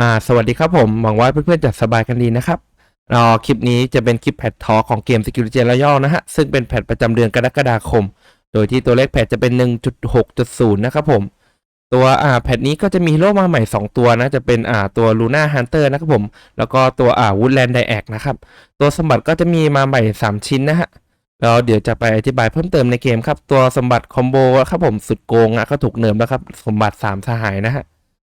อ่าสวัสดีครับผม หวังว่าเพื่อนๆจะสบายกันดีนะครับรอคลิปนี้จะเป็นคลิปแพททอของเกม Security Royale นะฮะ ซึ่งเป็นแพทประจำเดือนกรกฎาคม โดยที่ตัวเลขแพทจะเป็น 1.6.0 นะครับผม ตัวอ่าแพทนี้ก็จะมีโร่มาใหม่ 2 ตัวนะ จะเป็นอ่าตัว Luna Hunter นะครับผม แล้วก็ตัวอ่า Woodland Diac นะครับ ตัวสมบัติก็จะมีมาใหม่ 3 ชิ้นนะฮะแล้วเดี๋ยวจะไปอธิบายเพิ่มเติมในเกมครับ ตัวสมบัติคอมโบครับผมสุดโกงอะก็ถูกเนิร์ฟแล้วครับ สมบัติ 3 สหายนะฮะ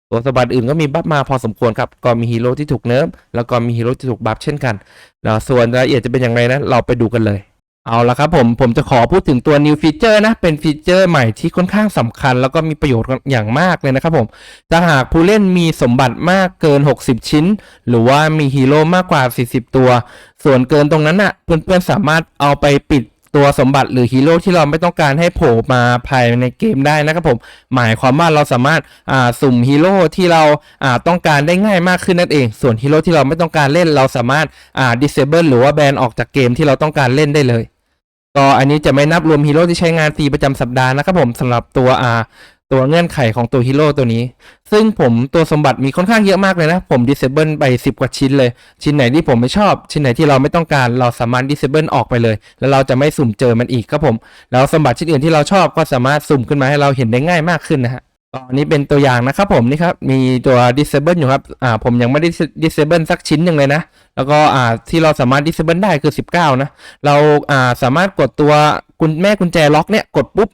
ตัวสมบัติอื่นก็มีบัฟมาพอสมควรครับก็มีฮีโร่ที่ถูกเนิร์ฟแล้วก็มีฮีโร่ที่ถูกบัฟเช่นกันแล้วส่วนรายละเอียดจะเป็นอย่างไรนะเราไปดูกันเลยเอาละครับผม ผมจะขอพูดถึงตัว new feature นะ เป็นฟีเจอร์ใหม่ที่ค่อนข้างสำคัญ แล้วก็มีประโยชน์อย่างมากเลยนะครับผมถ้าหากผู้เล่นมีสมบัติมากเกิน 60 ชิ้น หรือว่ามีฮีโร่มากกว่า 40 ตัว ส่วนเกินตรงนั้นน่ะ เพื่อนๆสามารถเอาไปปิด ตัวสมบัติหรือฮีโร่ที่เราไม่ต้องการให้โผล่มาภายในเกมได้นะครับผม หมายความว่าเราสามารถอ่าสุ่มฮีโร่ที่เราอ่าต้องการได้ง่ายมากขึ้นนั่นเอง ส่วนฮีโร่ที่เราไม่ต้องการเล่นเราสามารถอ่า disable หรือว่าแบนออกจากเกมที่เราต้องการเล่นได้เลยก็อันนี้จะไม่นับรวมฮีโร่ที่ใช้งานฟรีประจำสัปดาห์นะครับผมสำหรับตัวอ่า ตัวเงื่อนไขของตัวฮีโร่ตัวนี้ ซึ่งผมตัวสมบัติมีค่อนข้างเยอะมากเลยนะ ผม disable ไป 10 กว่าชิ้นเลย ชิ้นไหนที่ผมไม่ชอบ ชิ้นไหนที่เราไม่ต้องการเราสามารถ disable ออกไปเลย แล้วเราจะไม่สุ่มเจอมันอีกครับผม แล้วสมบัติชิ้นอื่นที่เราชอบก็สามารถสุ่มขึ้นมาให้เราเห็นได้ง่ายมากขึ้นนะฮะก็อันนี้เป็นตัวอย่างนะครับผมนี่ครับมีตัว disable อยู่ครับอ่าผมยังไม่ได้ disable สักชิ้นหนึ่งเลยนะ แล้วก็อ่าที่เราสามารถ disable ได้คือ 19 นะ เราอ่าสามารถกดตัวกุญแม่กุญแจล็อกเนี่ยกดปุ๊บ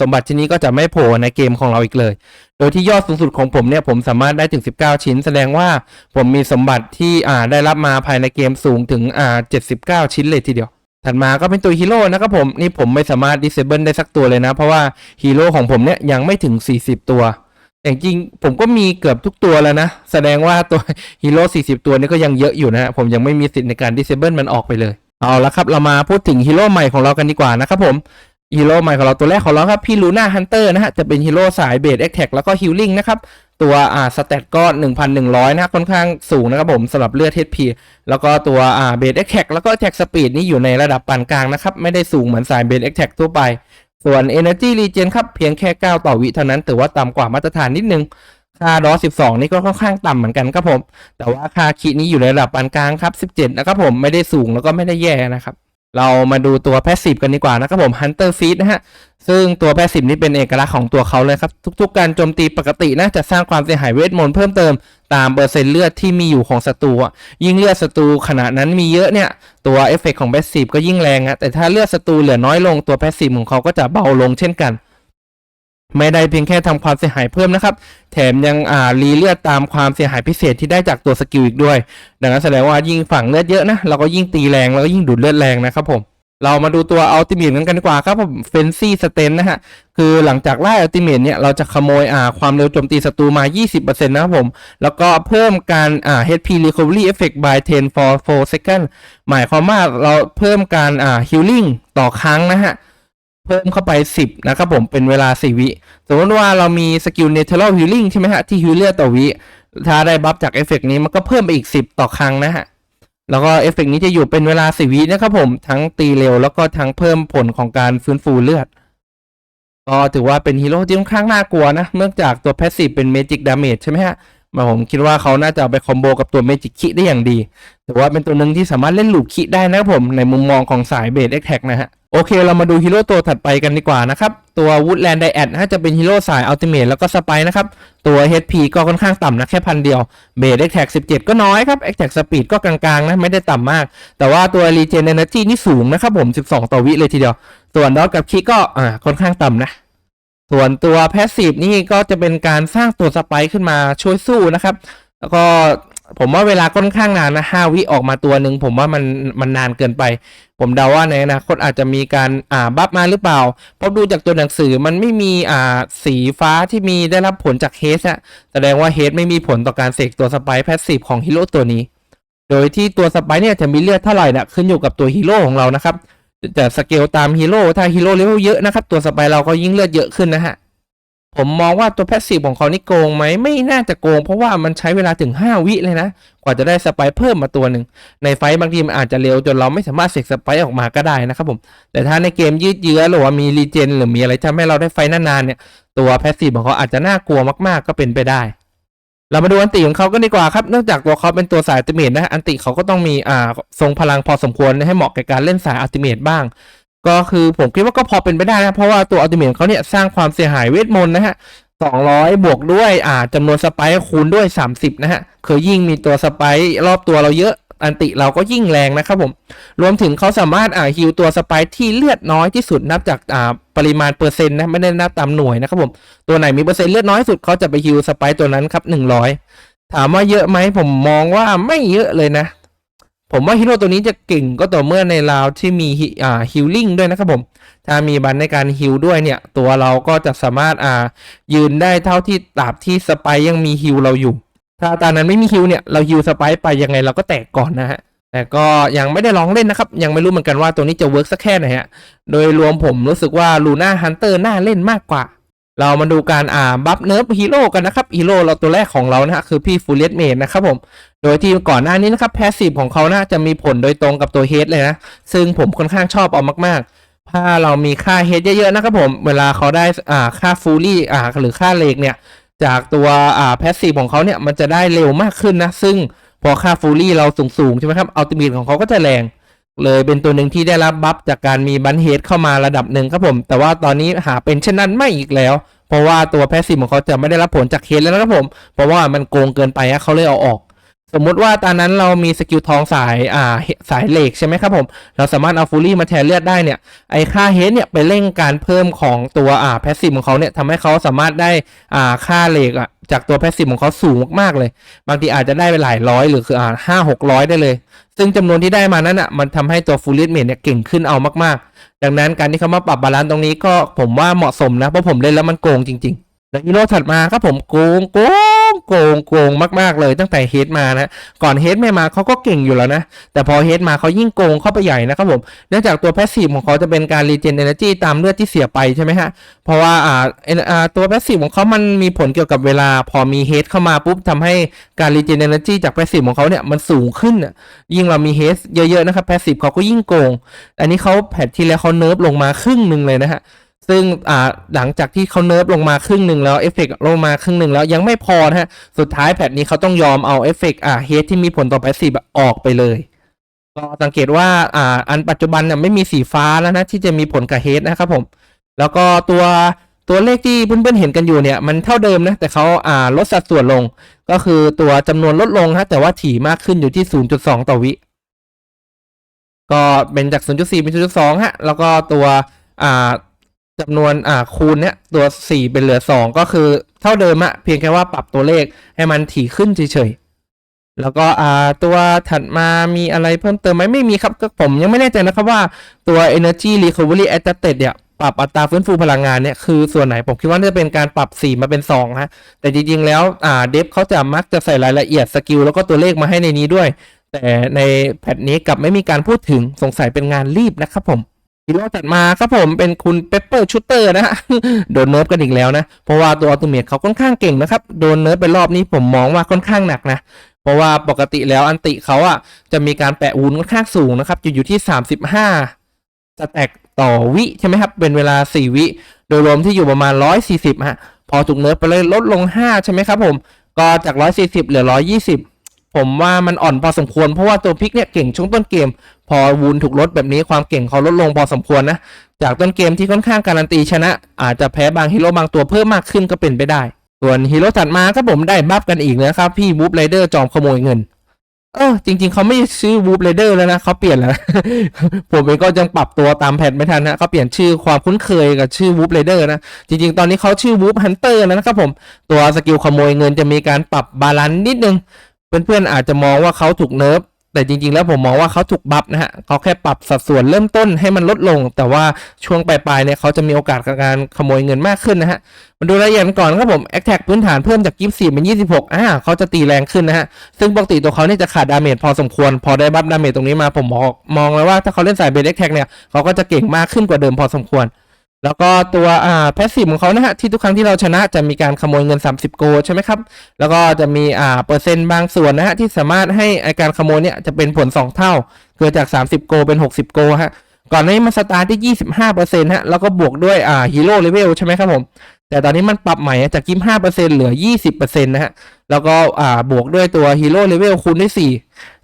สมบัติชิ้นนี้ก็จะไม่โผล่ในเกมของเราอีกเลย โดยที่ยอดสูงสุดของผมเนี่ยผมสามารถได้ถึง 19 ชิ้น แสดงว่าผมมีสมบัติที่อ่าได้รับมาภายในเกมสูงถึงอ่า79 ชิ้นเลยทีเดียวถัดมาก็เป็นตัวฮีโร่นะครับผมนี่ผมไม่สามารถ disable ได้สักตัวเลยนะ เพราะว่าฮีโร่ของผมเนี่ยยังไม่ถึง 40 ตัวแต่จริงผมก็มีเกือบทุกตัวแล้วนะ แสดงว่าตัวฮีโร่40 ตัวนี่ก็ยังเยอะอยู่นะฮะผมยังไม่มีสิทธิ์ในการ disable มันออกไปเลย เอาละครับ เรามาพูดถึงฮีโร่ใหม่ของเรากันดีกว่านะครับผม ฮีโร่ใหม่ของเราตัวแรกของเราครับพี่ลูน่าฮันเตอร์นะฮะจะเป็นฮีโร่สายเบสแอคแท็กแล้วก็ฮิลลิ่งนะครับ ตัวอ่าสเตตก็ 1,100 นะค่อนข้างสูงนะครับผมสำหรับเลือด HP แล้วก็ตัวอ่าเบสแอคแท็กแล้วก็แท็กสปีดนี่อยู่ในระดับปานกลางนะครับ ไม่ได้สูงเหมือนสายเบสแอคแท็กทั่วไป ส่วน Energy Regen ครับ เพียงแค่ 9 ต่อวิเท่านั้นถือว่าต่ำกว่ามาตรฐานนิดนึงค่าดอ12 นี่ก็ค่อนข้างต่ำเหมือนกันครับผม แต่ว่าค่าคินี้อยู่ในระดับปานกลางครับ 17 นะครับผมไม่ได้สูงแล้วก็ไม่ได้แย่นะครับ เรามาดูตัวแพสซีฟกันดีกว่านะครับผม Hunter Feed นะฮะ ซึ่งตัวแพสซีฟนี่เป็นเอกลักษณ์ของตัวเขาเลยครับ ทุกๆ การโจมตีปกตินะจะสร้างความเสียหายเวทมนต์เพิ่มเติมตามเปอร์เซ็นต์เลือดที่มีอยู่ของศัตรูอะยิ่งเลือดศัตรูขณะนั้นมีเยอะเนี่ย ตัวเอฟเฟกของแพสซีฟก็ยิ่งแรงนะแต่ถ้าเลือดศัตรูเหลือน้อยลงตัวแพสซีฟของเขาก็จะเบาลงเช่นกัน ไม่ได้เพียงแค่ทำความเสียหายเพิ่มนะครับ แถมยังอ่ารีเลือดตามความเสียหายพิเศษที่ได้จากตัวสกิลอีกด้วย ดังนั้นแสดงว่ายิ่งฝังเลือดเยอะนะเราก็ยิ่งตีแรงแล้วก็ยิ่งดูดเลือดแรงนะครับผมเรามาดูตัวอัลติเม e กันกันดีกว่าครับผมเฟนซี่สเตนนะฮะ คือหลังจากไล่อัลติเม e เนี่ยเราจะขโมยอ่าความเร็วโจมตีศัตรูมา 20%นะครับผม แล้วก็เพิ่มการอ่า HP recovery effect by 10 for 4 second หมายความว่าเราเพิ่มการอ่า healing ต่อครั้งนะฮะ เพิ่มเข้าไป 10 นะครับผมเป็นเวลา 4 วิ สมมติว่าเรามีสกิล natural healing ใช่ไหมฮะ ที่ heal เลือดต่อวิ ถ้าได้บัฟจากเอฟเฟกนี้มันก็เพิ่มไปอีก 10 ต่อครั้งนะฮะ แล้วก็เอฟเฟกนี้จะอยู่เป็นเวลา 4 วินะครับผมทั้งตีเร็วแล้วก็ทั้งเพิ่มผลของการฟื้นฟูเลือดก็ถือว่าเป็นฮีโร่ที่ค่อนข้างน่ากลัวนะ เนื่องจากตัวแพสซีฟเป็นเมจิกดาเมจใช่ไหมฮะ มาผมคิดว่าเขาน่าจะเอาไปคอมโบกับตัวเมจิกคิได้อย่างดีถือว่าเป็นตัวหนึ่งที่สามารถเล่นลูปคิได้นะครับผมในมุมมองของสายเบสเอ็กแท็กนะฮะโอเค เรามาดูฮีโร่ตัวถัดไปกันดีกว่านะครับ ตัววูดแลนด์ไดแอดนะจะเป็นฮีโร่สายอัลติเมทแล้วก็สไปนะครับ ตัว HP ก็ค่อนข้างต่ำนะ แค่พันเดียวเบสเอ็กแท็ก17ก็น้อยครับเอ็กแท็กสปีดก็กลางๆนะ ไม่ได้ต่ำมาก แต่ว่าตัวรีเจนเอเนอร์จีนี่สูงนะครับผม 12 ต่อวิเลยทีเดียว ส่วนดอทกับคิก็อ่าค่อนข้างต่ำนะ ส่วนตัวแพสซีฟนี่ก็จะเป็นการสร้างตัวสไปค์ขึ้นมาช่วยสู้นะครับ แล้วก็ผมว่าเวลาค่อนข้างนานนะห้าวิออกมาตัวหนึ่งผมว่ามันมันนานเกินไป ผมเดาว่าในอนาคตอาจจะมีการอ่าบัฟมาหรือเปล่า เพราะดูจากตัวหนังสือมันไม่มีอ่าสีฟ้าที่มีได้รับผลจากเฮสอะแสดงว่าเฮสไม่มีผลต่อการเสกตัวสไปค์แพสซีฟของฮีโร่ตัวนี้ โดยที่ตัวสไปค์เนี่ยจะมีเลือดเท่าไหร่นะขึ้นอยู่กับตัวฮีโร่ของเรานะครับ แต่สเกลตามฮีโร่ถ้าฮีโร่เลเวลเยอะนะครับ ตัวสไปเราก็ยิ่งเลือดเยอะขึ้นนะฮะ ผมมองว่าตัวแพสซีฟของเขานี่โกงไหมไม่น่าจะโกง เพราะว่ามันใช้เวลาถึง 5 วิเลยนะ กว่าจะได้สไปเพิ่มมาตัวหนึ่ง ในไฟบางทีมันอาจจะเร็วจนเราไม่สามารถเสกสไปออกมาก็ได้นะครับผม แต่ถ้าในเกมยืดเยื้อหรือว่ามีรีเจนหรือมีอะไรทำให้เราได้ไฟนานๆเนี่ยตัวแพสซีฟของเขาอาจจะน่ากลัวมากๆก็เป็นไปได้ เรามาดูอันติของเขาก็ดีกว่าครับ เนื่องจากตัวเขาเป็นตัวสายอัลติเมตนะฮะอันติเขาก็ต้องมีอ่าทรงพลังพอสมควรให้เหมาะกับการเล่นสายอัลติเมตบ้าง ก็คือผมคิดว่าก็พอเป็นไปได้นะ เพราะว่าตัวอัลติเมตเขาเนี่ยสร้างความเสียหายเวทมนต์นะฮะสองบวกด้วยอ่าจำนวนสไปค์คูณด้วย30นะฮะเคยยิ่งมีตัวสไปรอบตัวเราเยอะ อันติเราก็ยิ่งแรงนะครับผม รวมถึงเขาสามารถอ่าฮิวตัวสไปค์ที่เลือดน้อยที่สุดนับจากอ่าปริมาณเปอร์เซ็นต์นะไม่ได้นับตามหน่วยนะครับผมตัวไหนมีเปอร์เซ็นต์เลือดน้อยสุดเขาจะไปฮิวสไปค์ตัวนั้นครับ100ถามว่าเยอะไหมผมมองว่าไม่เยอะเลยนะ ผมว่าฮีโร่ตัวนี้จะเก่งก็ต่อเมื่อในราวที่มีฮิอ่าฮิลลิ่งด้วยนะครับผม ถ้ามีบันในการฮิลด้วยเนี่ย ตัวเราก็จะสามารถอ่ายืนได้เท่าที่ตราบที่สไปยังมีฮิลเราอยู่ ถ้าตอนนั้นไม่มีฮิลเนี่ยเราฮิลสไปไปยังไงเราก็แตกก่อนนะฮะแต่ก็ยังไม่ได้ลองเล่นนะครับ ยังไม่รู้เหมือนกันว่าตัวนี้จะเวิร์กสักแค่ไหนฮะโดยรวมผมรู้สึกว่าลูน่าฮันเตอร์น่าเล่นมากกว่า เรามาดูการอ่าบัฟเนิร์ฟฮีโร่กันนะครับฮีโร่เราตัวแรกของเรานะฮะคือพี่ฟูเลียสเมดนะครับผมโดยที่ก่อนหน้านี้นะครับแพสซีฟของเขานะจะมีผลโดยตรงกับตัวเฮดเลยนะซึ่งผมค่อนข้างชอบเอามากๆ ถ้าเรามีค่าเฮดเยอะๆนะครับผมเวลาเขาได้อ่าค่าฟูลี่อ่าหรือค่าเลกเนี่ย จากตัวอ่าแพสซีฟของเขาเนี่ยมันจะได้เร็วมากขึ้นนะ ซึ่งพอค่าฟูลี่เราสูงๆใช่ไหมครับอัลติเมทของเขาก็จะแรง เลยเป็นตัวหนึ่งที่ได้รับบัฟจากการมีบันเฮดเข้ามาระดับหนึ่งครับผม แต่ว่าตอนนี้หาเป็นเช่นนั้นไม่อีกแล้ว เพราะว่าตัวแพสซีฟของเขาจะไม่ได้รับผลจากเฮดแล้วนะครับผม เพราะว่ามันโกงเกินไปเขาเลยเอาออก สมมุติว่าตอนนั้นเรามีสกิลทองสายอ่าสายเหล็กใช่ไหมครับผม เราสามารถเอาฟูลี่มาแทนเลือดได้เนี่ยไอค่าเฮดเนี่ยไปเร่งการเพิ่มของตัวอ่าแพสซีฟของเขาเนี่ยทำให้เขาสามารถได้อ่าค่าเหล็กอะจากตัวแพสซีฟของเขาสูงมากๆเลย บางทีอาจจะได้ไปหลายร้อยหรือคืออ่าห้าหกร้อยได้เลย ซึ่งจำนวนที่ได้มานั้นอะมันทำให้ตัวฟูลี่เมดเนี่ยเก่งขึ้นเอามากๆ ดังนั้นการที่เขามาปรับบาลานซ์ตรงนี้ก็ผมว่าเหมาะสมนะเพราะผมเล่นแล้วมันโกงจริง ๆ แล้วฮีโร่ถัดมาครับผมโกงโกงโกงโกงมาก ๆ เลยตั้งแต่เฮดมานะก่อนเฮดไม่มาเขาก็เก่งอยู่แล้วนะ แต่พอเฮดมาเขายิ่งโกงเข้าไปใหญ่นะครับผมเนื่องจากตัวแพสซีฟของเขาจะเป็นการรีเจนเอเนจีตามเลือดที่เสียไปใช่ไหมฮะ เพราะว่าอ่าเอ็นอ่าตัวแพสซีฟของเขามันมีผลเกี่ยวกับเวลา พอมีเฮดเข้ามาปุ๊บทำให้การรีเจนเอเนจีจากแพสซีฟของเขาเนี่ยมันสูงขึ้น ยิ่งเรามีเฮดเยอะๆนะครับแพสซีฟเขาก็ยิ่งโกง อันนี้เขาแพทที่แล้วเขาเนิร์ฟลงมาครึ่งหนึ่งเลยนะฮะ ซึ่งอ่าหลังจากที่เขาเนิร์ฟลงมาครึ่งหนึ่งแล้วเอฟเฟกต์ลงมาครึ่งหนึ่งแล้วยังไม่พอนะฮะ สุดท้ายแพทนี้เขาต้องยอมเอาเอฟเฟกต์อ่าเฮดที่มีผลต่อแพสซีฟออกไปเลยก็สังเกตว่าอ่าอันปัจจุบันเนี่ยไม่มีสีฟ้าแล้วนะที่จะมีผลกับเฮดนะครับผม แล้วก็ตัวตัวเลขที่เพื่อนๆเห็นกันอยู่เนี่ยมันเท่าเดิมนะ แต่เขาอ่าลดสัดส่วนลง ก็คือตัวจำนวนลดลงฮะแต่ว่าถี่มากขึ้นอยู่ที่ 0.2 ต่อวิ ก็เป็นจาก 0.4 เป็น 0.2 ฮะ แล้วก็ตัวอ่า จำนวนอ่าคูณเนี่ยตัว 4 เป็นเหลือ 2 ก็คือเท่าเดิมอะเพียงแค่ว่าปรับตัวเลขให้มันถี่ขึ้นเฉยๆ แล้วก็อ่าตัวถัดมามีอะไรเพิ่มเติมไหมไม่มีครับก็ผมยังไม่แน่ใจนะครับว่าตัว energy recovery adjusted เนี่ยปรับอัตราฟื้นฟูพลังงานเนี่ยคือส่วนไหนผมคิดว่าน่าจะเป็นการปรับ 4 มาเป็น2ฮะแต่จริงๆแล้วอ่าเดฟเขาจะมักจะใส่รายละเอียดสกิลแล้วก็ตัวเลขมาให้ในนี้ด้วย แต่ในแพทนี้กลับไม่มีการพูดถึงสงสัยเป็นงานรีบนะครับผม ฮีโร่ถัดมาครับผมเป็นคุณเปปเปอร์ชูเตอร์นะฮะโดนเนิร์ฟกันอีกแล้วนะ เพราะว่าตัวอัลติเมทเขาค่อนข้างเก่งนะครับ โดนเนิร์ฟไปรอบนี้ผมมองว่าค่อนข้างหนักนะ เพราะว่าปกติแล้วอันติเขาอะจะมีการแปะวูนค่อนข้างสูงนะครับอยู่อยู่ที่ 35สแต็กต่อวิใช่ไหมครับ เป็นเวลา 4 วิ โดยรวมที่อยู่ประมาณ 140ฮะพอถูกเนิร์ฟไปเลยลดลง 5 ใช่ไหมครับผมก็จาก 140 เหลือ 120 ผมว่ามันอ่อนพอสมควรเพราะว่าตัวพลิกเนี่ยเก่งช่วงต้นเกม พอวูนถูกลดแบบนี้ความเก่งเขาลดลงพอสมควรนะ จากต้นเกมที่ค่อนข้างการันตีชนะ อาจจะแพ้บางฮีโร่บางตัวเพิ่มมากขึ้นก็เป็นไปได้ ส่วนฮีโร่ถัดมาครับผมได้บัฟกันอีกนะครับพี่วูฟไรเดอร์จอมขโมยเงินเออจริง ๆเขาไม่ชื่อวูฟไรเดอร์แล้วนะเขาเปลี่ยนแล้ว ผมเองก็ยังปรับตัวตามแพทไม่ทันนะเขาเปลี่ยนชื่อความคุ้นเคยกับชื่อวูฟไรเดอร์นะจริง ๆ ตอนนี้เขาชื่อวูฟฮันเตอร์นะครับผมตัวสกิลขโมยเงินจะมีการปรับบาลานซ์นิดนึง เพื่อนๆอาจจะมองว่าเขาถูกเนิร์ฟ แต่จริงๆแล้วผมมองว่าเขาถูกบัฟนะฮะเขาแค่ปรับสัดส่วนเริ่มต้นให้มันลดลง แต่ว่าช่วงปลายๆเนี่ยเขาจะมีโอกาสการขโมยเงินมากขึ้นนะฮะมาดูรายละเอียดก่อนครับผมแอคแท็กพื้นฐานเพิ่มจาก 24 เป็น 26อ่าเขาจะตีแรงขึ้นนะฮะซึ่งปกติตัวเขาเนี่ยจะขาดดาเมจพอสมควร พอได้บัฟดาเมจตรงนี้มาผมมองมองเลยว่าถ้าเขาเล่นสายเบสแอคแท็กเนี่ยเขาก็จะเก่งมากขึ้นกว่าเดิมพอสมควร แล้วก็ตัวอ่าแพสซีฟของเขานะฮะที่ทุกครั้งที่เราชนะจะมีการขโมยเงิน 30 โกใช่ไหมครับ แล้วก็จะมีอ่าเปอร์เซ็นต์บางส่วนนะฮะที่สามารถให้อ้การขโมยเนี่ยจะเป็นผล 2 เท่าคือจาก 30 โกเป็น 60 โกฮะก่อนหน้านี้มันสตาร์ทที่ 25%ฮะแล้วก็บวกด้วยอ่าฮีโร่เลเวลใช่ไหมครับผม แต่ตอนนี้มันปรับใหม่จากยี่ห้าเปอร์เซ็นเหลือยี่สิบเปอร์เซ็นต์นะฮะแล้วก็อ่าบวกด้วยตัวฮีโร่เลเวลคูณด้วยสี่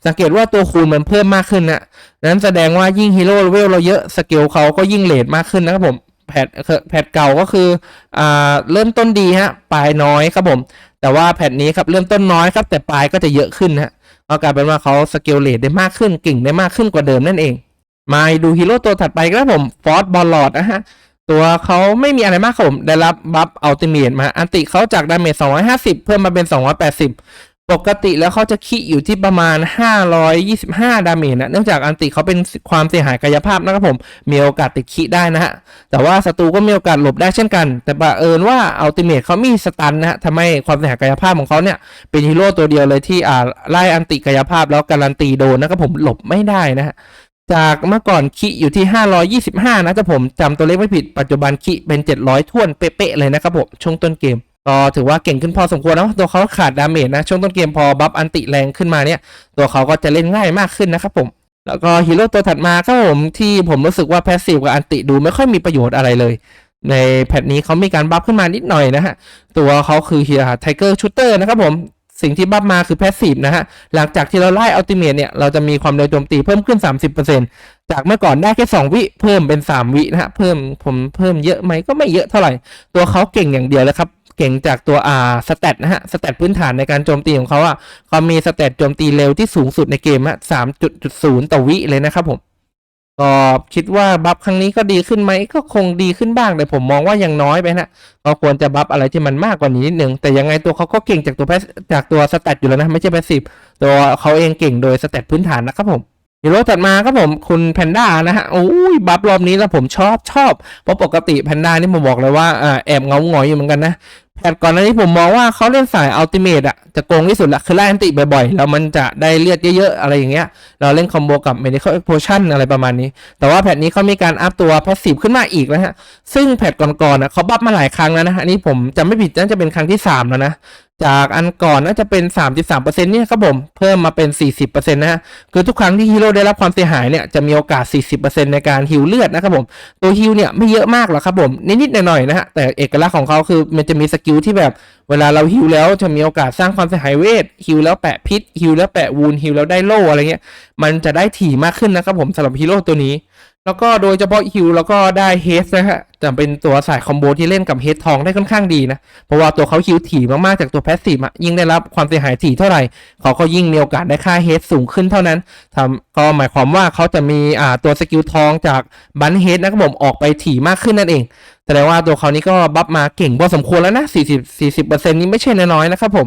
สังเกตว่าตัวคูณมันเพิ่มมากขึ้นนะนั้นแสดงว่ายิ่งฮีโร่เลเวลเราเยอะสเกลเขาก็ยิ่งเลทมากขึ้นนะครับผม แพทแพทเก่าก็คืออ่าเริ่มต้นดีฮะปลายน้อยครับผม แต่ว่าแพทนี้ครับเริ่มต้นน้อยครับ แต่ปลายก็จะเยอะขึ้นฮะก็กลายเป็นว่าเขาสเกลเลทได้มากขึ้นเก่งได้มากขึ้นกว่าเดิมนั่นเอง มาดูฮีโร่ตัวถัดไปครับผมฟอร์ดบอลลอดนะฮะตัวเขาไม่มีอะไรมากครับผม ได้รับบัฟอัลติเม e มา อันติเขาจากดาเมจ250 เพิ่มมาเป็น 280 ปกติแล้วเขาจะคิอยู่ที่ประมาณ 525 ดาเมจนะ เนื่องจากอันติเขาเป็นความเสียหายกายภาพนะครับผม มีโอกาสติดคิได้นะฮะ แต่ว่าศัตรูก็มีโอกาสหลบได้เช่นกัน แต่บังเอิญว่าอัลติเม e เขามีสตันนะฮะทำให้ความเสียหายกายภาพของเขาเนี่ย เป็นฮีโร่ตัวเดียวเลยที่อ่าไล่อันติกายภาพแล้วการันตีโดนนะครับผมหลบไม่ได้นะฮะจากเมื่อก่อนคิอยู่ที่ 525 นะถ้าผมจำตัวเลขไม่ผิดปัจจุบันคิเป็น 700ท่วนเป๊ะๆเลยนะครับผมช่วงต้นเกม ก็ถือว่าเก่งขึ้นพอสมควรนะตัวเขาขาดดาเมจนะ ช่วงต้นเกมพอบัฟอันติแรงขึ้นมาเนี่ย ตัวเขาก็จะเล่นง่ายมากขึ้นนะครับผม แล้วก็ฮีโร่ตัวถัดมาครับผมที่ผมรู้สึกว่าแพสซีฟกับอันติดูไม่ค่อยมีประโยชน์อะไรเลย ในแพทนี้เขามีการบัฟขึ้นมานิดหน่อยนะฮะ ตัวเขาคือเฮียไทเกอร์ชูเตอร์นะครับผมสิ่งที่บัฟมาคือแพสซีฟนะฮะ หลังจากที่เราไล่อัลติเมทเนี่ย เราจะมีความเร็วโจมตีเพิ่มขึ้น 30%จากเมื่อก่อนได้แค่ 2 วิ เพิ่มเป็น 3 วินะฮะ เพิ่มผมเพิ่มเยอะไหมก็ไม่เยอะเท่าไหร่ ตัวเขาเก่งอย่างเดียวเลยครับ เก่งจากตัวอ่าสแตทนะฮะสแตทพื้นฐานในการโจมตีของเขาอะเขามีสแตทโจมตีเร็วที่สูงสุดในเกมฮะ3.0ต่อวิเลยนะครับผมก็คิดว่าบัฟครั้งนี้ก็ดีขึ้นไหมก็คงดีขึ้นบ้างแต่ผมมองว่ายังน้อยไปนะก็ควรจะบัฟอะไรที่มันมากกว่านี้นิดนึงแต่ยังไงตัวเขาก็เก่งจากตัวแพสจากตัวสแตทอยู่แล้วนะไม่ใช่แพสซีฟตัวเขาเองเก่งโดยสแตทพื้นฐานนะครับผม ฮีโร่ถัดมาครับผมคุณแพนด้านะฮะโอ้ยบัฟรอบนี้แล้วผมชอบชอบเพราะปกติแพนด้านี่ผมบอกเลยว่าอแอบเงาหงอยอยู่เหมือนกันนะแพทก่อนหน้านี้ผมมองว่าเขาเล่นสายอัลติเม e อะจะโกงที่สุดละคือไล่อันติบ่อยๆแล้วมันจะได้เลือดเยอะๆ อะไรอย่างเงี้ย เราเล่นคอมโบกับ medical explosion อะไรประมาณนี้ แต่ว่าแพทนี้เขามีการอัพตัว passive ขึ้นมาอีกนะฮะ ซึ่งแพทก่อนๆอะเขาบัฟมาหลายครั้งแล้วนะฮะอันนี้ผมจำไม่ผิดน่าจะเป็นครั้งที่ 3 แล้วนะ จากอันก่อนน่าจะเป็น 33%เนี่ยครับผมเพิ่มมาเป็น 40%นะฮะคือทุกครั้งที่ฮีโร่ได้รับความเสียหายเนี่ยจะมีโอกาส 40%ในการฮิวเลือดนะครับผมตัวฮิวเนี่ยไม่เยอะมากหรอกครับผมนิดๆหน่อยๆนะฮะแต่เอกลักษณ์ของเขาคือมันจะมีสกิลที่แบบเวลาเราฮิวแล้วจะมีโอกาสสร้างความเสียหายเวทฮิวแล้วแปะพิษฮิวแล้วแปะวูนฮิวแล้วได้โล่อะไรเงี้ยมันจะได้ถี่มากขึ้นนะครับผมสำหรับฮีโร่ตัวนี้ แล้วก็โดยเฉพาะฮิวแล้วก็ได้เฮสนะฮะจะเป็นตัวสายคอมโบที่เล่นกับเฮดทองได้ค่อนข้างดีนะ เพราะว่าตัวเขาฮิวถี่มากๆจากตัวแพสซีฟอะยิ่งได้รับความเสียหายถี่เท่าไหร่ เขาก็ยิ่งมีโอกาสได้ค่าเฮดสูงขึ้นเท่านั้นทำก็หมายความว่าเขาจะมีอ่าตัวสกิลทองจากบันเฮดนะครับผมออกไปถี่มากขึ้นนั่นเองแสดงว่าตัวเขานี้ก็บัฟมาเก่งพอสมควรแล้วนะ 40 40 นี้ไม่ใช่น้อยๆนะครับผม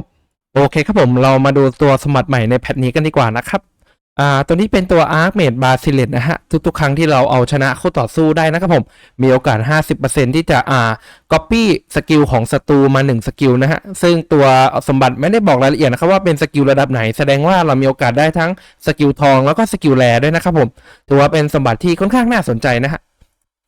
โอเคครับผมเรามาดูตัวสมัติใหม่ในแพทนี้กันดีกว่านะครับ อ่าตัวนี้เป็นตัว Arc m a d e b a s i l e t นะฮะ ทุกๆ ครั้งที่เราเอาชนะคู่ต่อสู้ได้นะครับผม มีโอกาส 50%ที่จะอ่า copy สกิลของศัตรูมา 1 สกิลนะฮะ ซึ่งตัวสมบัติไม่ได้บอกรายละเอียดนะครับว่าเป็นสกิลระดับไหน แสดงว่าเรามีโอกาสได้ทั้งสกิลทองแล้วก็สกิลแรด้วยนะครับผม ถือว่าเป็นสมบัติที่ค่อนข้างน่าสนใจนะฮะ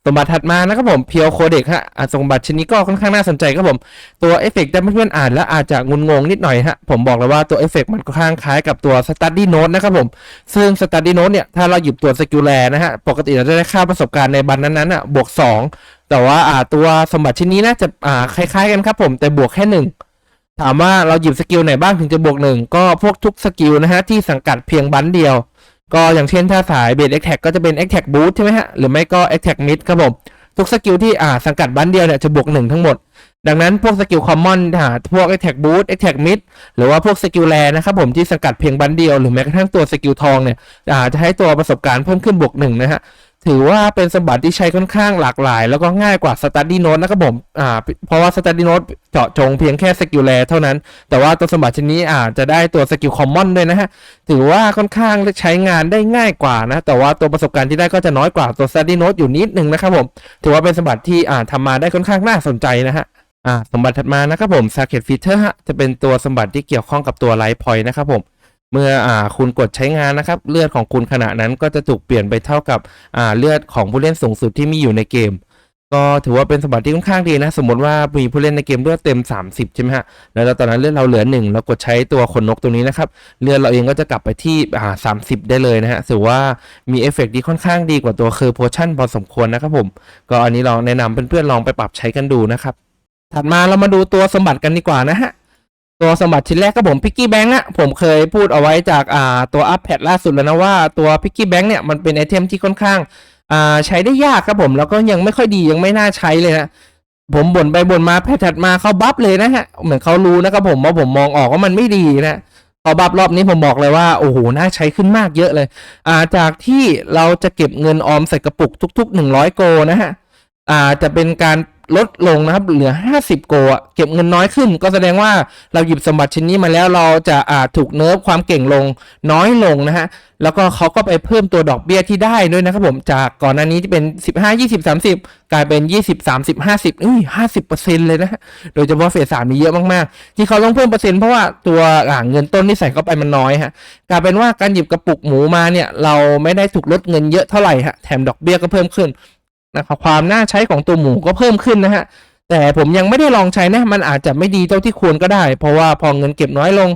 สมบัติถัดมานะครับผมเพียวโคเด็กฮะอะสมบัติชิ้นนี้ก็ค่อนข้างน่าสนใจครับผม ตัวเอฟเฟกต์เพื่อนๆอ่านแล้วอาจจะงุนงงนิดหน่อยฮะผมบอกเลยว่าตัวเอฟเฟกต์มันค่อนข้างคล้ายกับตัว Study Note นะครับผม ซึ่ง Study Note เนี่ย ถ้าเราหยิบตัวสกิลแรนะฮะ ปกติเราจะได้ค่าประสบการณ์ในบันนั้นๆอะบวก 2 แต่ว่าอ่าตัวสมบัติชิ้นนี้น่าจะอ่าคล้ายๆกันครับผมแต่บวกแค่หนึ่งถามว่าเราหยิบสกิลไหนบ้างถึงจะบวกหนึ่งก็พวกทุกสกิลนะฮะที่สังกัดเพียงบันเดียว ก็อย่างเช่นถ้าสายเบสเอ็กแท็กก็จะเป็นเอ็กแท็กบูทใช่ไหมฮะ หรือไม่ก็เอ็กแท็กมิดครับผม ทุกสกิลที่อ่าสังกัดบันเดียวเนี่ยจะบวกหนึ่งทั้งหมด ดังนั้นพวกสกิลคอมมอนหาพวกเอ็กแท็กบูสเอ็กแท็กมิดหรือว่าพวกสกิลแรนะครับผมที่สังกัดเพียงบันเดียว หรือแม้กระทั่งตัวสกิลทองเนี่ยอ่าจะให้ตัวประสบการณ์เพิ่มขึ้นบวกหนึ่งนะฮะ ถือว่าเป็นสมบัติที่ใช้ค่อนข้างหลากหลาย แล้วก็ง่ายกว่า Study Note นะครับผมอ่าเพราะว่า Study Note เจาะจงเพียงแค่สกิลแรเท่านั้น แต่ว่าตัวสมบัติชิ้นนี้อาจจะได้ตัวสกิลคอมมอนด้วยนะฮะ ถือว่าค่อนข้างใช้งานได้ง่ายกว่านะ แต่ว่าตัวประสบการณ์ที่ได้ก็จะน้อยกว่าตัว Study Note อยู่นิดนึงนะครับผม ถือว่าเป็นสมบัติที่อ่าทำมาได้ค่อนข้างน่าสนใจนะฮะอ่าสมบัติถัดมานะครับผม Circuit Feature ฮะจะเป็นตัวสมบัติที่เกี่ยวข้องกับตัว Life Point นะครับผม เมื่ออคุณกดใช้งานนะครับเลือดของคุณขณะนั้นก็จะถูกเปลี่ยนไปเท่ากับเลือดของผู้เล่นสูงสุดที่มีอยู่ในเกม ก็ถือว่าเป็นสมบัติที่ค่อนข้างดีนะ สมมติว่ามีผู้เล่นในเกมเลือดเต็ม 30 ใช่ไหมฮะแล้วตอนนั้นเลือดเราเหลือหนึ่งเรากดใช้ตัวขนนกตรงนี้นะครับเลือดเราเองก็จะกลับไปที่อ่า30ได้เลยนะฮะถือว่ามีเอฟเฟกต์ที่ค่อนข้างดีกว่าตัวเคอร์โพชั่นพอสมควรนะครับผมก็อันนี้ลองแนะนำเพื่อนๆลองไปปรับใช้กันดูนะครับถัดมาเรามาดูตัวสมบัติกันดีกว่านะฮะ ตัวสมบัติชิ้นแรกก็ผมพิกกี้แบงค์อะผมเคยพูดเอาไว้จากอ่าตัวอัปแพดล่าสุดแล้วนะว่าตัวพิกกี้แบงค์เนี่ยมันเป็นไอเทมที่ค่อนข้างอ่าใช้ได้ยากครับผมแล้วก็ยังไม่ค่อยดียังไม่น่าใช้เลยนะผมบ่นไปบ่นมาแพทถัดมาเขาบัฟเลยนะฮะเหมือนเขารู้นะครับผมว่าผมมองออกว่ามันไม่ดีนะพอบัฟรอบนี้ผมบอกเลยว่าโอ้โหน่าใช้ขึ้นมากเยอะเลยอ่าจากที่เราจะเก็บเงินออมใส่กระปุกทุกๆหนึ่งร้อยโกนะฮะอ่าจะเป็นการ ลดลงนะครับ เหลือ 50 โกะเก็บเงินน้อยขึ้น ก็แสดงว่าเราหยิบสมบัติชิ้นนี้มาแล้วเราจะอ่าถูกเนิร์ฟความเก่งลงน้อยลงนะฮะ แล้วก็เขาก็ไปเพิ่มตัวดอกเบี้ยที่ได้ด้วยนะครับผม จากก่อนหน้านี้ที่เป็น 15 20 30 กลายเป็น 20 30 50อุ้ย50เปอร์เซ็นต์เลยนะฮะ โดยเฉพาะเฟสสามนี่เยอะมากๆ ที่เขาต้องเพิ่มเปอร์เซ็นต์เพราะว่าตัวอ่าเงินต้นที่ใส่เข้าไปมันน้อยฮะ กลายเป็นว่าการหยิบกระปุกหมูมาเนี่ยเราไม่ได้ถูกลดเงินเยอะเท่าไหร่ฮะ แถมดอกเบี้ยก็เพิ่มขึ้น นะครับความน่าใช้ของตัวหมูก็เพิ่มขึ้นนะฮะแต่ผมยังไม่ได้ลองใช้นะ มันอาจจะไม่ดีเท่าที่ควรก็ได้ เพราะว่าพอเงินเก็บน้อยลง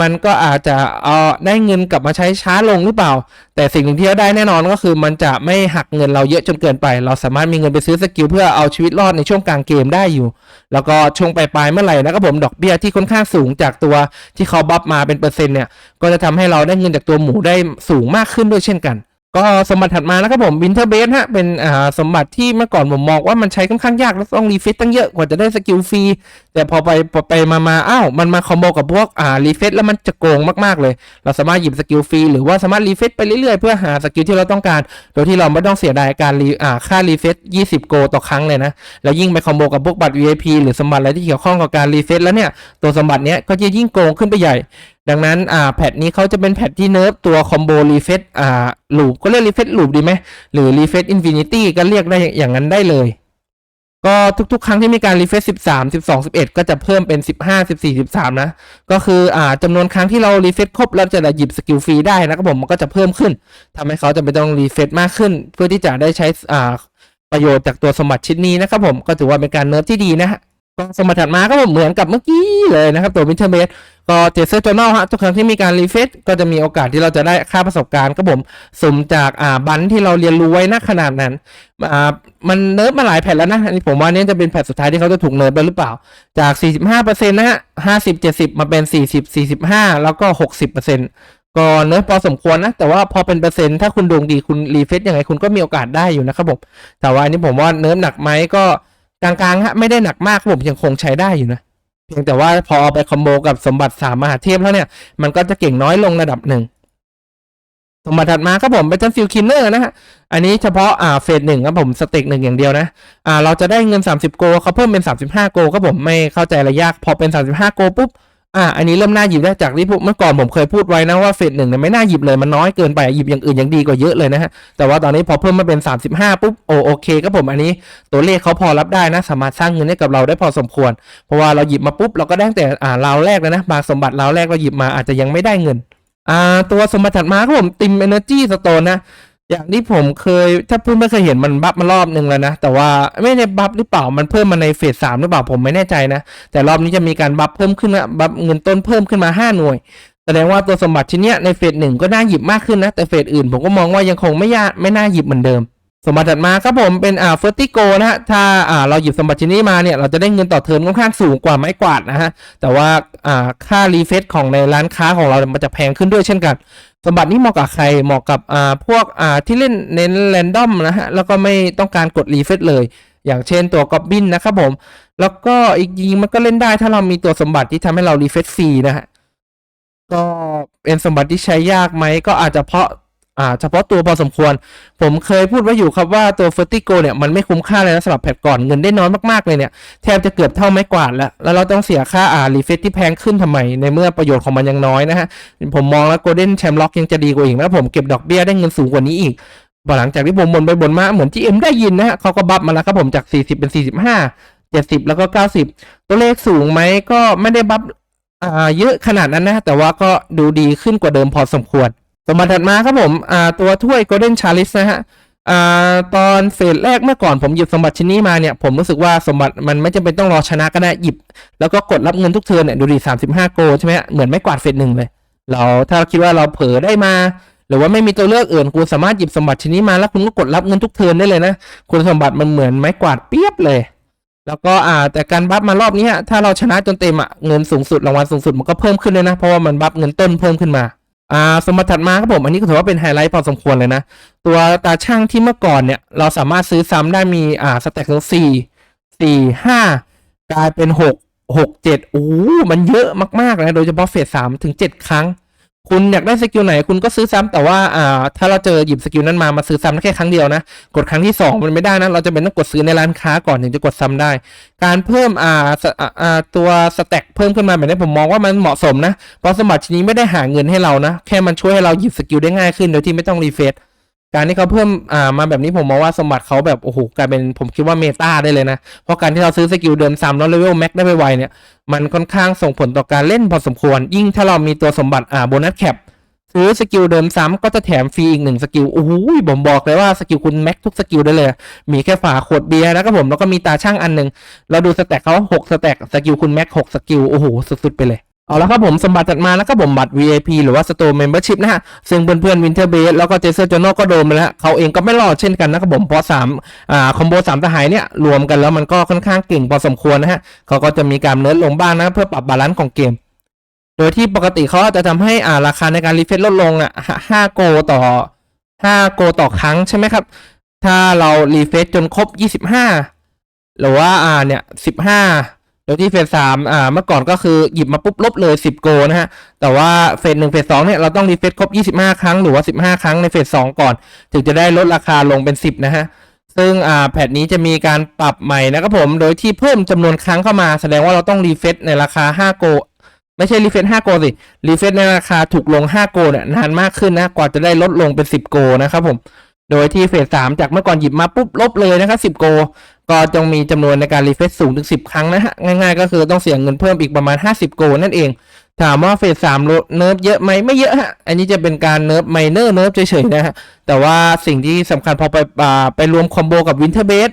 มันก็อาจจะเอาได้เงินกลับมาใช้ช้าลงหรือเปล่า แต่สิ่งหนึ่งที่เราได้แน่นอนก็คือ มันจะไม่หักเงินเราเยอะจนเกินไป เราสามารถมีเงินไปซื้อสกิลเพื่อเอาชีวิตรอดในช่วงกลางเกมได้อยู่ แล้วก็ช่วงปลายๆเมื่อไหร่นะครับผมดอกเบี้ยที่ค่อนข้างสูงจากตัวที่เขาบัฟมาเป็นเปอร์เซ็นต์เนี่ย ก็จะทำให้เราได้เงินจากตัวหมูได้สูงมากขึ้นด้วยเช่นกัน ก็สมบัติถัดมานะครับผมวินเทอร์เบสฮะเป็นอ่าสมบัติที่เมื่อก่อนผมมองว่ามันใช้ค่อนข้างยากแล้วต้องรีเฟซตั้งเยอะกว่าจะได้สกิลฟรีแต่พอไปไปมามาอ้าวมันมาคอมโบกับพวกอ่ารีเฟซแล้วมันจะโกงมากๆเลย เราสามารถหยิบสกิลฟรีหรือว่าสามารถรีเฟซไปเรื่อยๆ เพื่อหาสกิลที่เราต้องการ โดยที่เราไม่ต้องเสียดายการรีอ่าค่ารีเฟซ20 โกต่อครั้งเลยนะแล้วยิ่งไปคอมโบกับพวกบัตร VIP หรือสมบัติอะไรที่เกี่ยวข้องกับการรีเฟซแล้วเนี่ยตัวสมบัติเนี้ยก็จะยิ่งโกงขึ้นไปใหญ่ ดังนั้นอ่าแพทนี้เขาจะเป็นแพทที่เนิร์ฟตัวคอมโบรีเฟซอ่าลูปก็เรียกรีเฟซลูปดีไหมหรือรีเฟซอินฟินิตี้ก็เรียกได้อย่างนั้นได้เลย ก็ทุกๆ ครั้งที่มีการรีเฟซ13 12 11ก็จะเพิ่มเป็น15 14 13นะ ก็คืออ่าจำนวนครั้งที่เรารีเฟซครบแล้วจะหยิบสกิลฟรีได้นะครับผมมันก็จะเพิ่มขึ้นทำให้เขาจะไม่ต้องรีเฟซมากขึ้น เพื่อที่จะได้ใช้อ่าประโยชน์จากตัวสมบัติชิ้นนี้นะครับผมก็ถือว่าเป็นการเนิร์ฟที่ดีนะฮะ ก็สมบัติถัดมาก็เหมือนกับเมื่อกี้เลยนะครับ ตัววินเทอร์เมดก็เทสเซอร์จ u r n a l ฮะทุกครั้งที่มีการรีเฟซก็จะมีโอกาสที่เราจะได้ค่าประสบการณ์ก็ผมสุ่มจากอ่าบันที่เราเรียนรู้ไว้นักขนาดนั้นอ่ามันเนิร์ฟมาหลายแผ่นแล้วนะอันนี้ผมว่านี่จะเป็นแผ่นสุดท้ายที่เขาจะถูกเนิร์ฟไปหรือเปล่า จาก 45%นะฮะ50 70 มาเป็น 40 45 แล้วก็ 60%ก็เนิร์ฟพอสมควรนะ แต่ว่าพอเป็นเปอร์เซ็นต์ถ้าคุณดวงดีคุณรีเฟซยังไงคุณก็มีโอกาสได้อยู่นะครับผมแต่ว่าอันนี้ผมว่าเนิร์ฟหนักไหมก็ กลางๆฮะไม่ได้หนักมากผมยังคงใช้ได้อยู่นะ เพียงแต่ว่าพอเอาไปคอมโบกับสมบัติสามมหาเทพแล้วเนี่ย มันก็จะเก่งน้อยลงระดับหนึ่งสมบัติถัดมาครับผมเป็นจันฟิลคินเนอร์นะฮะ อันนี้เฉพาะอ่าเฟสหนึ่งครับผมสเต็กหนึ่งอย่างเดียวนะอ่าเราจะได้เงิน 30 โกเขาเพิ่มเป็น 35 โกครับผมไม่เข้าใจอะไรยากพอเป็น 35 โกปุ๊บ อ่าอันนี้เริ่มน่าหยิบได้จากที่เมื่อก่อนผมเคยพูดไว้นะว่าเฟสหนึ่งเนี่ยไม่น่าหยิบเลยมันน้อยเกินไปหยิบอย่างอื่นยังดีกว่าเยอะเลยนะฮะแต่ว่าตอนนี้พอเพิ่มมาเป็น 35 ปุ๊บโอโอเคครับผมอันนี้ตัวเลขเขาพอรับได้นะ สามารถสร้างเงินให้กับเราได้พอสมควร เพราะว่าเราหยิบมาปุ๊บเราก็ได้แต่อ่าราวแรกเลยนะบางสมบัติราวแรกเราหยิบมาอาจจะยังไม่ได้เงินอ่าตัวสมบัติถัดมาครับผมติมเอเนอร์จีสโตนนะ อย่างที่ผมเคย ถ้าเพิ่งไม่เคยเห็นมันบัฟมารอบนึงแล้วนะ แต่ว่าไม่ได้บัฟหรือเปล่ามันเพิ่มมาในเฟสสามหรือเปล่าผมไม่แน่ใจนะ แต่รอบนี้จะมีการบัฟเพิ่มขึ้นนะบัฟเงินต้นเพิ่มขึ้นมาห้าหน่วย แสดงว่าตัวสมบัติชิ้นเนี้ยในเฟสหนึ่งก็น่าหยิบมากขึ้นนะ แต่เฟสอื่นผมก็มองว่ายังคงไม่ยากไม่น่าหยิบเหมือนเดิม สมบัติถัดมาครับผมเป็นอ่าเฟอร์ติโกนะฮะถ้าอ่าเราหยิบสมบัติชิ้นนี้มาเนี่ยเราจะได้เงินต่อเทอมค่อนข้างสูงกว่าไม้กวาดนะฮะแต่ว่าอ่าค่ารีเฟซของในร้านค้าของเรามันจะแพงขึ้นด้วยเช่นกัน สมบัตินี้เหมาะกับใครเหมาะกับอ่าพวกอ่าที่เล่นเน้นแรนดอมนะฮะแล้วก็ไม่ต้องการกดรีเฟซเลยอย่างเช่นตัวกอบบินนะครับผม แล้วก็อีกยิงมันก็เล่นได้ถ้าเรามีตัวสมบัติที่ทำให้เรารีเฟซฟรีนะฮะก็เป็นสมบัติที่ใช้ยากไหมก็อาจจะเพราะ อ่าเฉพาะตัวพอสมควร ผมเคยพูดไว้อยู่ครับว่าตัวเฟอร์ติโกเนี่ยมันไม่คุ้มค่าเลยนะสำหรับแพทก่อนเงินได้น้อยมากๆเลยเนี่ยแทบจะเกือบเท่าไม้กวาดแล้ว แล้วเราต้องเสียค่าอ่ารีเฟซที่แพงขึ้นทำไม ในเมื่อประโยชน์ของมันยังน้อยนะฮะ ผมมองแล้วโกลเด้นแชมล็อกยังจะดีกว่าอีกนะผมเก็บดอกเบี้ยได้เงินสูงกว่านี้อีกหลังจากที่ผมบนไปบนมาเหมือนที่เอ็มได้ยินนะฮะเขาก็บัฟมาแล้วครับผมจาก 40 เป็น 45 70 แล้วก็ 90 ตัวเลขสูงไหมก็ไม่ได้บัฟอ่าเยอะขนาดนั้นนะแต่ว่าก็ดูดีขึ้นกว่าเดิมพอสมควร สมบัติถัดมาครับผมอ่าตัวถ้วย Golden Chalice นะฮะอ่าตอนเฟสแรกเมื่อก่อนผมหยิบสมบัติชิ้นนี้มาเนี่ย ผมรู้สึกว่าสมบัติมันไม่จำเป็นต้องรอชนะก็ได้หยิบ แล้วก็กดรับเงินทุกเทิร์นเนี่ยดูดี35โกใช่ไหมเหมือนไม่กวาดเฟสหนึ่งเลย เราถ้าคิดว่าเราเผลอได้มา หรือว่าไม่มีตัวเลือกอื่นคุณสามารถหยิบสมบัติชิ้นนี้มาแล้วคุณก็กดรับเงินทุกเทิร์นได้เลยนะคุณสมบัติมันเหมือนไม้กวาดเปียบเลย แล้วก็อ่าแต่การบัฟมารอบนี้อะถ้าเราชนะจนเต็มอะเงินสูงสุดรางวัลสูงสุดมันก็เพิ่มขึ้นเลยนะเพราะว่ามันบัฟเงินต้นเพิ่มขึ้นมา อ่าสมบัติถัดมาครับผม อันนี้ก็ถือว่าเป็นไฮไลท์พอสมควรเลยนะ ตัวตาช่างที่เมื่อก่อนเนี่ย เราสามารถซื้อซ้ำได้มีอ่าสแต็กถึงสี่สี่ห้ากลายเป็นหกหกเจ็ดโอ้มันเยอะมากๆนะโดยเฉพาะเฟสสามถึงเจ็ดครั้ง คุณอยากได้สกิลไหนคุณก็ซื้อซ้ำแต่ว่าอ่าถ้าเราเจอหยิบสกิลนั้นมามาซื้อซ้ำแค่ครั้งเดียวนะ กดครั้งที่สองมันไม่ได้นะเราจะเป็นต้องกดซื้อในร้านค้าก่อนถึงจะกดซ้ำได้ การเพิ่มอ่าอ่าตัวสแต็กเพิ่มขึ้นมาแบบนี้ผมมองว่ามันเหมาะสมนะเพราะสมบัติชิ้นนี้ไม่ได้หาเงินให้เรานะ แค่มันช่วยให้เราหยิบสกิลได้ง่ายขึ้นโดยที่ไม่ต้องรีเฟซ การที่เขาเพิ่มอ่ามาแบบนี้ผมมองว่าสมบัติเขาแบบโอ้โหกลายเป็นผมคิดว่าเมตาได้เลยนะ เพราะการที่เราซื้อสกิลเดิมซ้ำแล้วเลเวลแม็กได้ไปไวเนี่ยมันค่อนข้างส่งผลต่อการเล่นพอสมควร ยิ่งถ้าเรามีตัวสมบัติอ่าโบนัสแคปซื้อสกิลเดิมซ้ำก็จะแถมฟรีอีกหนึ่งสกิลโอ้โหผมบอกเลยว่าสกิลคุณแม็กทุกสกิลได้เลย มีแค่ฝาขวดเบียร์นะครับผมแล้วก็มีตาช่างอันหนึ่งเราดูสแต็กเขาหกสแต็กสกิลคุณแม็กหกสกิลโอ้โหสุดๆไปเลย เอาละครับผมสมบัติถัดมาแล้วก็ผมบัตร VIP หรือว่า Store Membership นะฮะ ซึ่งเพื่อนๆ Winter Base แล้วก็เจเซอร์จโนก็โดนไปแล้วเขาเองก็ไม่รอดเช่นกันนะครับผมเพราะสามอ่าคอมโบสามทหายเนี่ย รวมกันแล้วมันก็ค่อนข้างเก่งพอสมควรนะฮะเขาก็จะมีการเนิร์ดลงบ้างนะเพื่อปรับบาลานซ์ของเกม โดยที่ปกติเขาจจะทำให้อ่าราคาในการรีเฟซลดลงอะห้าโกต่อห้าโกต่อครั้งใช่ไหมครับ ถ้าเรารีเฟซจนครบยี่สิบห้าหรือว่าอ่าเนี่ยสิบห้า โดยที่เฟสสามอ่า เมื่อก่อนก็คือหยิบมาปุ๊บลบเลยสิบโกนะฮะ แต่ว่าเฟสหนึ่งเฟสสองเนี่ยเราต้องรีเฟซครบยี่สิบห้าครั้งหรือว่าสิบห้าครั้งในเฟสสองก่อน ถึงจะได้ลดราคาลงเป็นสิบนะฮะ ซึ่งอ่าแพทนี้จะมีการปรับใหม่นะครับผม โดยที่เพิ่มจำนวนครั้งเข้ามา แสดงว่าเราต้องรีเฟซในราคา 5 โก ไม่ใช่รีเฟซ5โกสิ รีเฟซในราคาถูกลง 5 โกเนี่ยนานมากขึ้นนะ กว่าจะได้ลดลงเป็น 10 โกนะครับผม โดยที่เฟสสามจากเมื่อก่อนหยิบมาปุ๊บลบเลยนะครับ10โก ก็จงมีจำนวนในการรีเฟซสูงถึง10ครั้งนะฮะ ง่ายๆ ก็คือต้องเสียเงินเพิ่มอีกประมาณ50โกนั่นเอง ถามว่าเฟสสามลดเนิร์ฟเยอะไหมไม่เยอะฮะ อันนี้จะเป็นการเนิร์ฟไมเนอร์เนิร์ฟเฉยๆนะฮะ แต่ว่าสิ่งที่สำคัญพอไปอ่าไปรวมคอมโบกับวินเทอร์เบส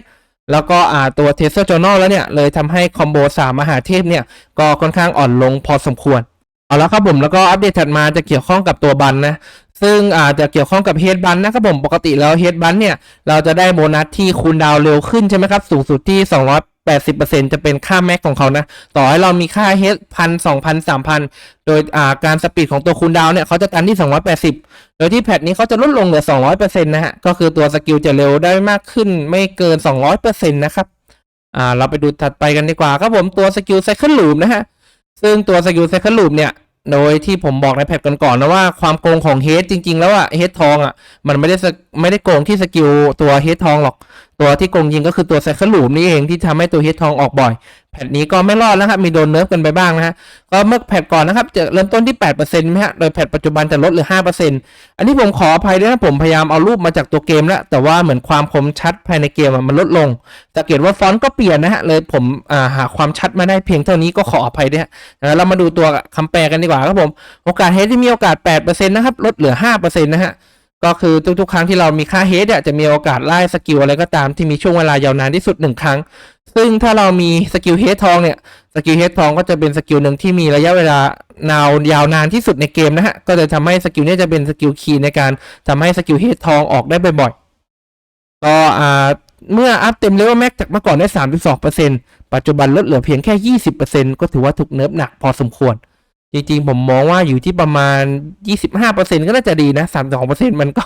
แล้วก็อ่าตัวเทสเซอร์จอ n แล้วเนี่ยเลยทำให้คอมโบสามมหาเทพเนี่ยก็ค่อนข้างอ่อนลงพอสมควร เอาละครับผมแล้วก็อัปเดตถัดมาจะเกี่ยวข้องกับตัวบันนะ ซึ่งอาจจะเกี่ยวข้องกับเฮดบันนะครับผมปกติแล้วเฮดบันเนี่ย เราจะได้โบนัสที่คูลดาวเร็วขึ้นใช่ไหมครับ สูงสุดที่280%จะเป็นค่าแม็กของเขานะ ต่อให้เรามีค่าเฮดพันสองพันสามพันโดยอ่าการสปีดของตัวคูลดาวเนี่ยเขาจะตันที่ 280 โดยที่แพทนี้เขาจะลดลงเหลือ 200%นะฮะ ก็คือตัวสกิลจะเร็วได้มากขึ้นไม่เกิน 200%นะครับ อ่า เราไปดูถัดไปกันดีกว่าครับผมตัวสกิลไซเคิลลูปนะฮะ ซึ่งตัวสกิลไซเคิลลูปเนี่ย โดยที่ผมบอกในแพทก่อนๆนะว่าความโกงของเฮดจริง ๆ แล้วอะเฮดทองอะมันไม่ได้ไม่ได้โกงที่สกิลตัวเฮดทองหรอก ตัวที่โกงยิงก็คือตัวไซเคิลลูมนี่เองที่ทำให้ตัวเฮดทองออกบ่อย แพทนี้ก็ไม่รอดแล้วครับ มีโดนเนิร์ฟกันไปบ้างนะฮะ ก็เมื่อแพทก่อนนะครับ จะเริ่มต้นที่8%ไหมฮะ โดยแพทปัจจุบันจะลดเหลือ 5%อันนี้ผมขออภัยด้วยนะผมพยายามเอารูปมาจากตัวเกมแล้ว แต่ว่าเหมือนความคมชัดภายในเกมมันลดลง สังเกตว่าฟอนต์ก็เปลี่ยนนะฮะ เลยผมาหาความชัดมาได้เพียงเท่านี้ก็ขออภัยด้วยฮะเรามาดูตัวคำแปลกันดีกว่าครับผม โอกาสเฮดที่มีโอกาส8%นะครับ ลดเหลือ5%นะฮะ ก็คือทุกๆ ครั้งที่เรามีค่าเฮดจะมีโอกาสไล่สกิลอะไรก็ตามที่มีช่วงเวลายาวนานที่สุดหนึ่งครั้ง ซึ่งถ้าเรามีสกิลเฮดทองเนี่ยสกิลเฮดทองก็จะเป็นสกิลหนึ่งที่มีระยะเวลานาว ยาวนานที่สุดในเกมนะฮะ ก็จะทำให้สกิลนี้จะเป็นสกิลคีย์ในการทำให้สกิลเฮดทองออกได้บ่อยๆก็อ่าเมื่ออัพเต็มเลเวลแม็กจากเมื่อก่อนได้ 32%ปัจจุบันลดเหลือเพียงแค่ 20%ก็ถือว่าถูกเนิร์ฟหนักพอสมควร จริงๆ ผมมองว่าอยู่ที่ประมาณ 25%ก็น่าจะดีนะ 32%มันก็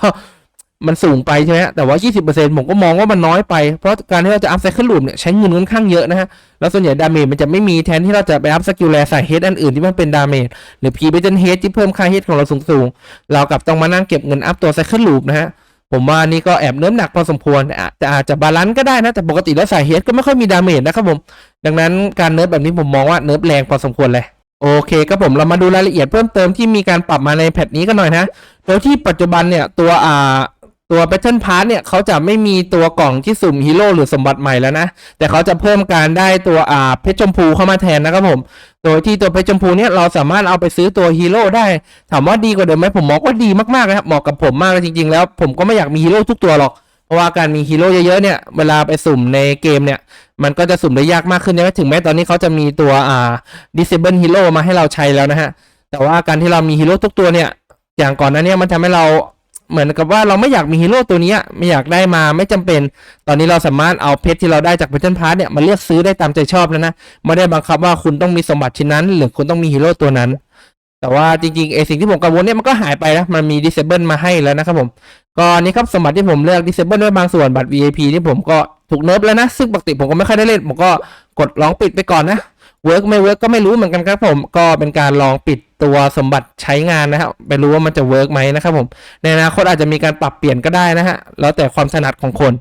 มันสูงไปใช่ไหมแต่ว่า 20%ผมก็มองว่ามันน้อยไป เพราะการที่เราจะอัพไซเคิลลูปเนี่ยใช้เงินค่อนข้างเยอะนะฮะ แล้วส่วนใหญ่ดาเมจมันจะไม่มีแทนที่เราจะไปอัพสกิลแลใส่เฮดอันอื่นที่มันเป็นดาเมจหรือพีไปจนเฮดที่เพิ่มค่าเฮดของเราสูงๆ เรากลับต้องมานั่งเก็บเงินอัพตัวไซเคิลลูปนะฮะ ผมว่านี่ก็แอบเนื้อหนักพอสมควรแต่อาจแต่อาจจะบาลานซ์ก็ได้นะ แต่ปกติแล้วสายเฮดก็ไม่ค่อยมีดาเมจนะครับผม ดังนั้นการเนิร์ฟแบบนี้ผมมองว่าเนิร์ฟแรงพอสมควรเลย โอเคครับผมเรามาดูรายละเอียดเพิ่มเติมที่มีการปรับมาในแพทนี้กันหน่อยนะโดยที่ปัจจุบันเนี่ยตัวอ่าตัว Battle Pass เนี่ยเขาจะไม่มีตัวกล่องที่สุ่มฮีโร่หรือสมบัติใหม่แล้วนะ แต่เขาจะเพิ่มการได้ตัวอ่าเพชรชมพูเข้ามาแทนนะครับผม โดยที่ตัวเพชรชมพูเนี่ยเราสามารถเอาไปซื้อตัวฮีโร่ได้ ถามว่าดีกว่าเดิมไหมผมมองว่าดีมากๆนะครับเหมาะกับผมมากเลยจริงๆ แล้วผมก็ไม่อยากมีฮีโร่ทุกตัวหรอก เพราะว่าการมีฮีโร่เยอะๆเนี่ยเวลาไปสุ่มในเกมเนี่ย มันก็จะสุ่มได้ยากมากขึ้นใช่ไหมถึงแม้ตอนนี้เขาจะมีตัวอ่า disable hero มาให้เราใช้แล้วนะฮะ แต่ว่าการที่เรามีฮีโร่ทุกตัวเนี่ย อย่างก่อนนั้นเนี่ยมันทำให้เราเหมือนกับว่าเราไม่อยากมีฮีโร่ตัวนี้ไม่อยากได้มาไม่จำเป็น ตอนนี้เราสามารถเอาเพชรที่เราได้จากเพชรพาร์ทเนี่ยมาเลือกซื้อได้ตามใจชอบแล้วนะไม่ได้บังคับว่าคุณต้องมีสมบัติชิ้นนั้น หรือคุณต้องมีฮีโร่ตัวนั้น แต่ว่าจริงๆไอสิ่งที่ผมกังวลเนี่ยมันก็หายไปนะมันมี disable มาให้แล้วนะครับผมก็อันนี่ครับสมบัติที่ผมเลือก disable ด้วยบางส่วนบัตร VIP ที่ผมก็ ถูกเนิร์ฟแล้วนะ ซึ่งปกติผมก็ไม่ค่อยได้เล่น ผมก็กดลองปิดไปก่อนนะเวิร์กไม่เวิร์กก็ไม่รู้เหมือนกันครับผมก็เป็นการลองปิดตัวสมบัติใช้งานนะครับไปรู้ว่ามันจะเวิร์กไหมนะครับผมในอนาคตอาจจะมีการปรับเปลี่ยนก็ได้นะฮะแล้วแต่ความถนัดของคน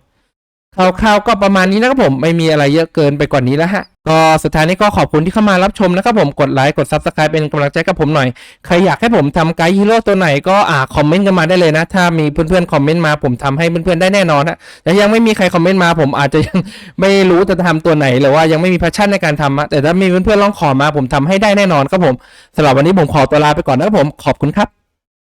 คร่าวๆก็ประมาณนี้นะครับผมไม่มีอะไรเยอะเกินไปกว่านี้แล้วฮะก็สุดท้ายนี้ก็ขอบคุณที่เข้ามารับชมนะครับผมกดไลค์กด Subscribe เป็นกำลังใจกับผมหน่อย ใครอยากให้ผมทำไกด์ฮีโร่ตัวไหนก็อ่าคอมเมนต์กันมาได้เลยนะ ถ้ามีเพื่อนๆคอมเมนต์มาผมทำให้เพื่อนๆได้แน่นอนฮะแต่ยังไม่มีใครคอมเมนต์มาผมอาจจะยังไม่รู้จะทำตัวไหนหรือว่ายังไม่มีแพชชั่นในการทำอะแต่ถ้ามีเพื่อนๆลองขอมาผมทำให้ได้แน่นอนครับผมสำหรับวันนี้ผมขอตัวลาไปก่อนนะครับผมขอบคุณครับ